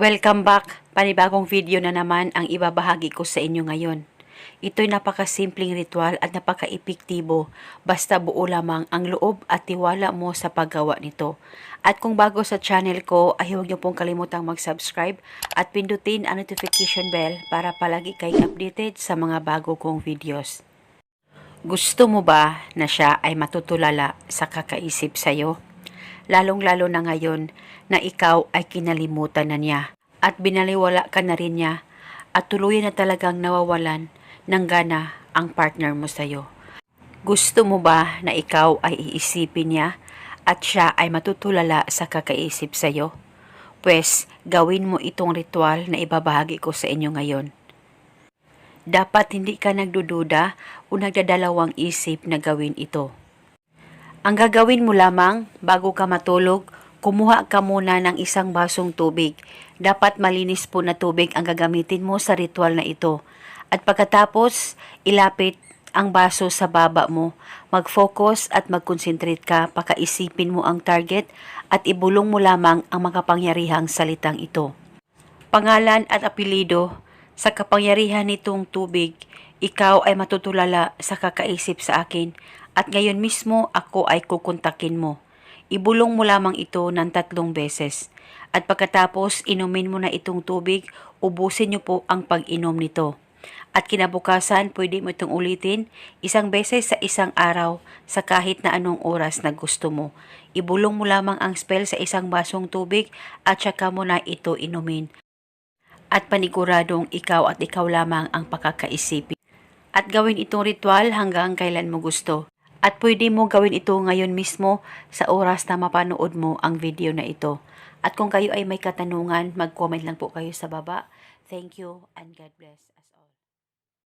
Welcome back! Panibagong video na naman ang ibabahagi ko sa inyo ngayon. Ito'y napakasimpleng ritual at napaka-epektibo basta buo lamang ang loob at tiwala mo sa paggawa nito. At kung bago sa channel ko ay huwag niyo pong kalimutang mag-subscribe at pindutin ang notification bell para palagi kayong updated sa mga bago kong videos. Gusto mo ba na siya ay matutulala sa kakaisip sa'yo? Lalong-lalo na ngayon na ikaw ay kinalimutan na niya at binaliwala ka na rin niya at tuluyan na talagang nawawalan ng gana ang partner mo sa'yo. Gusto mo ba na ikaw ay iisipin niya at siya ay matutulala sa kakaisip sa'yo? Pwes, gawin mo itong ritual na ibabahagi ko sa inyo ngayon. Dapat hindi ka nagdududa o nagdadalawang isip na gawin ito. Ang gagawin mo lamang bago ka matulog, kumuha ka muna ng isang basong tubig. Dapat malinis po na tubig ang gagamitin mo sa ritual na ito. At pagkatapos, ilapit ang baso sa baba mo. Mag-focus at mag-concentrate ka, pakaisipin mo ang target at ibulong mo lamang ang makapangyarihang salitang ito. Pangalan at apelido, sa kapangyarihan nitong tubig, ikaw ay matutulala sa kakaisip sa akin at ngayon mismo ako ay kukontakin mo. Ibulong mo lamang ito ng tatlong beses. At pagkatapos inumin mo na itong tubig, ubusin niyo po ang pag-inom nito. At kinabukasan, pwede mo itong ulitin isang beses sa isang araw sa kahit na anong oras na gusto mo. Ibulong mo lamang ang spell sa isang basong tubig at saka mo na ito inumin. At paniguradong ikaw at ikaw lamang ang pakakaisipin. At gawin itong ritual hanggang kailan mo gusto. At pwede mo gawin ito ngayon mismo sa oras na mapanood mo ang video na ito. At kung kayo ay may katanungan, mag-comment lang po kayo sa baba. Thank you and God bless.